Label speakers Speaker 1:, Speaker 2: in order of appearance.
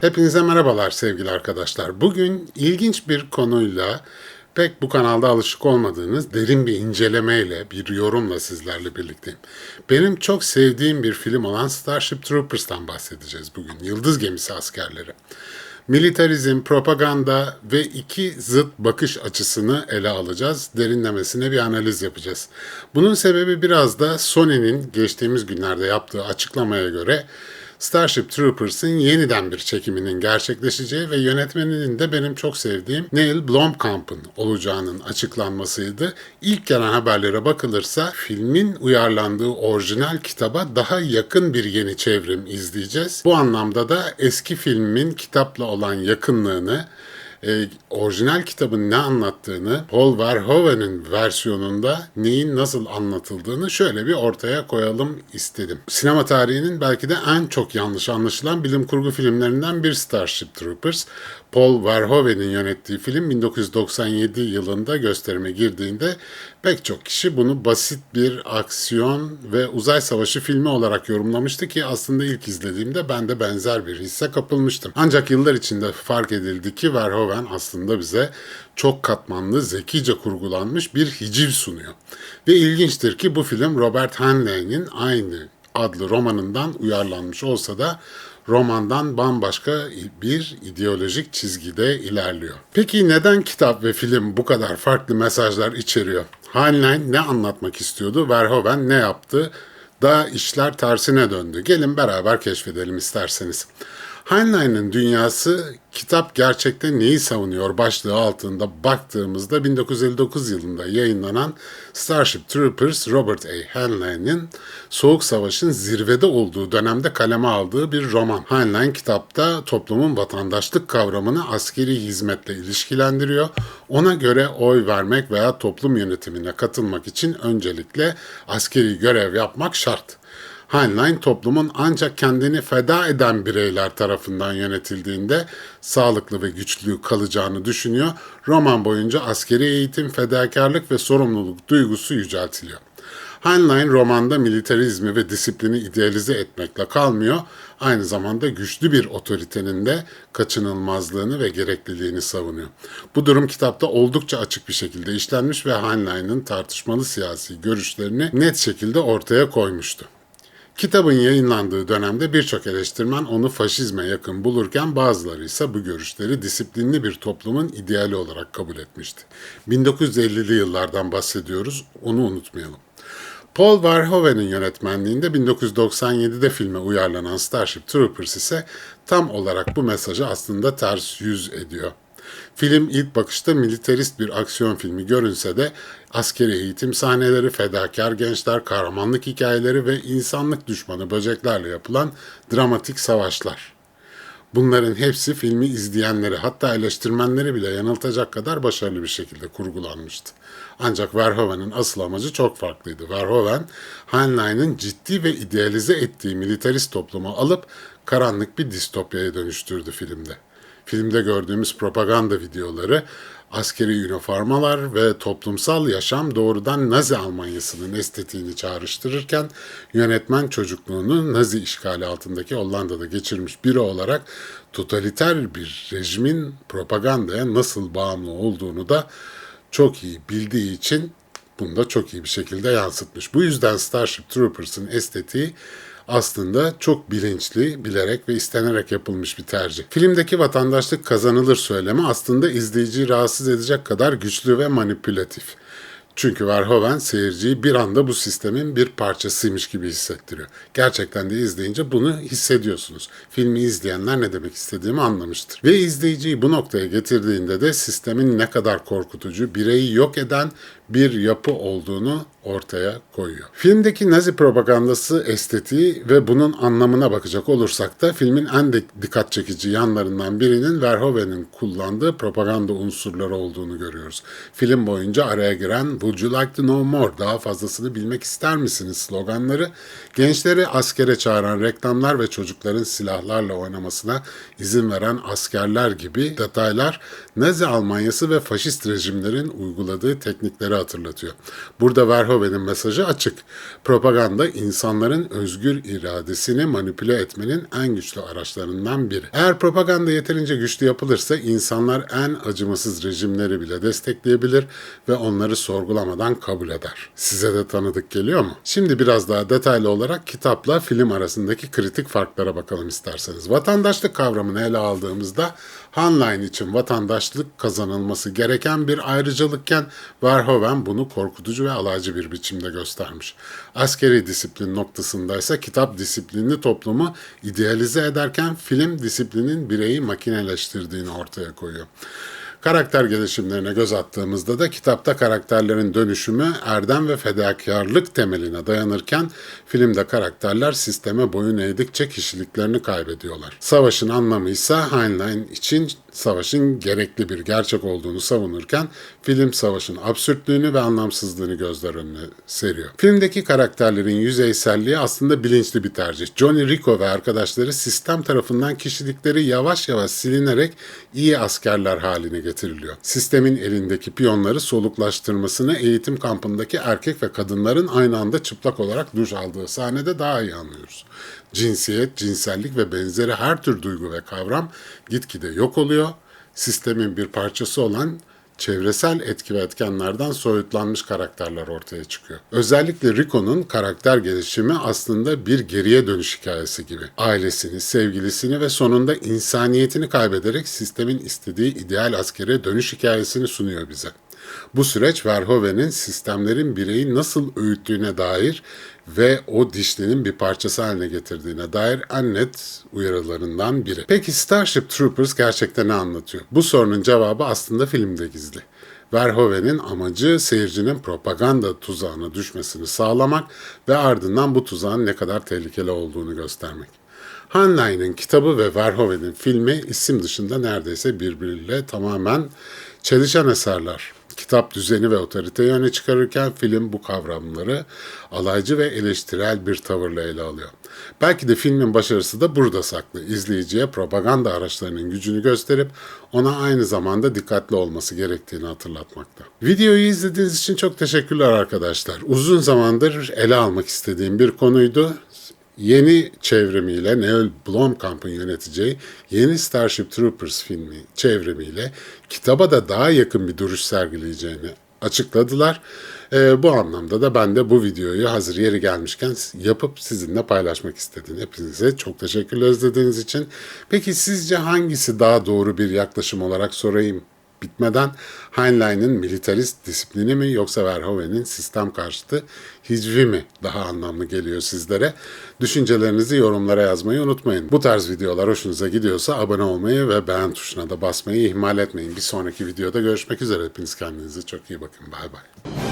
Speaker 1: Hepinize merhabalar sevgili arkadaşlar. Bugün ilginç bir konuyla pek bu kanalda alışık olmadığınız derin bir incelemeyle, bir yorumla sizlerle birlikteyim. Benim çok sevdiğim bir film olan Starship Troopers'tan bahsedeceğiz bugün. Yıldız Gemisi askerleri. Militarizm, propaganda ve iki zıt bakış açısını ele alacağız. Derinlemesine bir analiz yapacağız. Bunun sebebi biraz da Sony'nin geçtiğimiz günlerde yaptığı açıklamaya göre Starship Troopers'ın yeniden bir çekiminin gerçekleşeceği ve yönetmeninin de benim çok sevdiğim Neil Blomkamp'ın olacağının açıklanmasıydı. İlk gelen haberlere bakılırsa filmin uyarlandığı orijinal kitaba daha yakın bir yeni çevrim izleyeceğiz. Bu anlamda da eski filmin kitapla olan yakınlığını e, orijinal kitabın ne anlattığını, Paul Verhoeven'in versiyonunda neyin nasıl anlatıldığını şöyle bir ortaya koyalım istedim. Sinema tarihinin belki de en çok yanlış anlaşılan bilim kurgu filmlerinden bir Starship Troopers. Paul Verhoeven'in yönettiği film 1997 yılında gösterime girdiğinde pek çok kişi bunu basit bir aksiyon ve uzay savaşı filmi olarak yorumlamıştı ki aslında ilk izlediğimde ben de benzer bir hisse kapılmıştım. Ancak yıllar içinde fark edildi ki Verhoeven aslında bize çok katmanlı, zekice kurgulanmış bir hiciv sunuyor. Ve ilginçtir ki bu film Robert Heinlein'in aynı adlı romanından uyarlanmış olsa da romandan bambaşka bir ideolojik çizgide ilerliyor. Peki neden kitap ve film bu kadar farklı mesajlar içeriyor? Heinlein ne anlatmak istiyordu? Verhoeven ne yaptı? Da işler tersine döndü. Gelin beraber keşfedelim isterseniz. Heinlein'in dünyası kitap gerçekten neyi savunuyor başlığı altında baktığımızda 1959 yılında yayınlanan Starship Troopers Robert A. Heinlein'in Soğuk Savaş'ın zirvede olduğu dönemde kaleme aldığı bir roman. Heinlein kitapta toplumun vatandaşlık kavramını askeri hizmetle ilişkilendiriyor. Ona göre oy vermek veya toplum yönetimine katılmak için öncelikle askeri görev yapmak şart. Heinlein toplumun ancak kendini feda eden bireyler tarafından yönetildiğinde sağlıklı ve güçlü kalacağını düşünüyor. Roman boyunca askeri eğitim, fedakarlık ve sorumluluk duygusu yüceltiliyor. Heinlein romanda militarizmi ve disiplini idealize etmekle kalmıyor, aynı zamanda güçlü bir otoritenin de kaçınılmazlığını ve gerekliliğini savunuyor. Bu durum kitapta oldukça açık bir şekilde işlenmiş ve Heinlein'in tartışmalı siyasi görüşlerini net şekilde ortaya koymuştu. Kitabın yayınlandığı dönemde birçok eleştirmen onu faşizme yakın bulurken bazıları ise bu görüşleri disiplinli bir toplumun ideali olarak kabul etmişti. 1950'li yıllardan bahsediyoruz, onu unutmayalım. Paul Verhoeven'in yönetmenliğinde 1997'de filme uyarlanan Starship Troopers ise tam olarak bu mesajı aslında ters yüz ediyor. Film ilk bakışta militarist bir aksiyon filmi görünse de askeri eğitim sahneleri, fedakar gençler, kahramanlık hikayeleri ve insanlık düşmanı böceklerle yapılan dramatik savaşlar. Bunların hepsi filmi izleyenleri hatta eleştirmenleri bile yanıltacak kadar başarılı bir şekilde kurgulanmıştı. Ancak Verhoeven'in asıl amacı çok farklıydı. Verhoeven, Heinlein'in ciddi ve idealize ettiği militarist toplumu alıp karanlık bir distopyaya dönüştürdü filmde. Filmde gördüğümüz propaganda videoları, askeri üniformalar ve toplumsal yaşam doğrudan Nazi Almanyası'nın estetiğini çağrıştırırken yönetmen çocukluğunu Nazi işgali altındaki Hollanda'da geçirmiş biri olarak totaliter bir rejimin propagandaya nasıl bağımlı olduğunu da çok iyi bildiği için bunu da çok iyi bir şekilde yansıtmış. Bu yüzden Starship Troopers'ın estetiği aslında çok bilinçli, bilerek ve istenerek yapılmış bir tercih. Filmdeki vatandaşlık kazanılır söylemi aslında izleyiciyi rahatsız edecek kadar güçlü ve manipülatif. Çünkü Verhoeven seyirciyi bir anda bu sistemin bir parçasıymış gibi hissettiriyor. Gerçekten de izleyince bunu hissediyorsunuz. Filmi izleyenler ne demek istediğimi anlamıştır. Ve izleyiciyi bu noktaya getirdiğinde de sistemin ne kadar korkutucu, bireyi yok eden bir yapı olduğunu ortaya koyuyor. Filmdeki Nazi propagandası estetiği ve bunun anlamına bakacak olursak da filmin en dikkat çekici yanlarından birinin Verhoeven'in kullandığı propaganda unsurları olduğunu görüyoruz. Film boyunca araya giren Would you like to know more? Daha fazlasını bilmek ister misiniz? sloganları gençleri askere çağıran reklamlar ve çocukların silahlarla oynamasına izin veren askerler gibi detaylar Nazi Almanyası ve faşist rejimlerin uyguladığı teknikleri hatırlatıyor. Burada Verhoeven'in mesajı açık. Propaganda insanların özgür iradesini manipüle etmenin en güçlü araçlarından biri. Eğer propaganda yeterince güçlü yapılırsa insanlar en acımasız rejimleri bile destekleyebilir ve onları sorgulamadan kabul eder. Size de tanıdık geliyor mu? Şimdi biraz daha detaylı olarak kitapla film arasındaki kritik farklara bakalım isterseniz. Vatandaşlık kavramını ele aldığımızda Heinlein için vatandaşlık kazanılması gereken bir ayrıcalıkken Verhoeven bunu korkutucu ve alaycı bir biçimde göstermiş. Askeri disiplin noktasındaysa kitap disiplinli toplumu idealize ederken film disiplinin bireyi makineleştirdiğini ortaya koyuyor. Karakter gelişimlerine göz attığımızda da kitapta karakterlerin dönüşümü erdem ve fedakarlık temeline dayanırken filmde karakterler sisteme boyun eğdikçe kişiliklerini kaybediyorlar. Savaşın anlamı ise Heinlein için savaşın gerekli bir gerçek olduğunu savunurken film savaşın absürtlüğünü ve anlamsızlığını gözler önüne seriyor. Filmdeki karakterlerin yüzeyselliği aslında bilinçli bir tercih. Johnny Rico ve arkadaşları sistem tarafından kişilikleri yavaş yavaş silinerek iyi askerler haline getiriliyor. Sistemin elindeki piyonları soluklaştırmasını eğitim kampındaki erkek ve kadınların aynı anda çıplak olarak duş aldığı sahnede daha iyi anlıyoruz. Cinsiyet, cinsellik ve benzeri her tür duygu ve kavram gitgide yok oluyor. Sistemin bir parçası olan çevresel etki ve etkenlerden soyutlanmış karakterler ortaya çıkıyor. Özellikle Rico'nun karakter gelişimi aslında bir geriye dönüş hikayesi gibi. Ailesini, sevgilisini ve sonunda insaniyetini kaybederek sistemin istediği ideal askere dönüş hikayesini sunuyor bize. Bu süreç Verhoeven'in sistemlerin bireyi nasıl öğüttüğüne dair ve o dişlinin bir parçası haline getirdiğine dair en net uyarılarından biri. Peki Starship Troopers gerçekten ne anlatıyor? Bu sorunun cevabı aslında filmde gizli. Verhoeven'in amacı seyircinin propaganda tuzağına düşmesini sağlamak ve ardından bu tuzağın ne kadar tehlikeli olduğunu göstermek. Heinlein'in kitabı ve Verhoeven'in filmi isim dışında neredeyse birbiriyle tamamen çelişen eserler. Kitap düzeni ve otoriteyi öne çıkarırken film bu kavramları alaycı ve eleştirel bir tavırla ele alıyor. Belki de filmin başarısı da burada saklı. İzleyiciye propaganda araçlarının gücünü gösterip ona aynı zamanda dikkatli olması gerektiğini hatırlatmakta. Videoyu izlediğiniz için çok teşekkürler arkadaşlar. Uzun zamandır ele almak istediğim bir konuydu yeni çevrimiyle Neil Blomkamp'ın yöneteceği yeni Starship Troopers filmi çevrimiyle kitaba da daha yakın bir duruş sergileyeceğini açıkladılar. Ee, bu anlamda da ben de bu videoyu hazır yeri gelmişken yapıp sizinle paylaşmak istedim. Hepinize çok teşekkürler izlediğiniz için. Peki sizce hangisi daha doğru bir yaklaşım olarak sorayım bitmeden Heinlein'in militarist disiplini mi yoksa Verhoeven'in sistem karşıtı hicvi mi daha anlamlı geliyor sizlere? Düşüncelerinizi yorumlara yazmayı unutmayın. Bu tarz videolar hoşunuza gidiyorsa abone olmayı ve beğen tuşuna da basmayı ihmal etmeyin. Bir sonraki videoda görüşmek üzere. Hepiniz kendinize çok iyi bakın. Bay bay.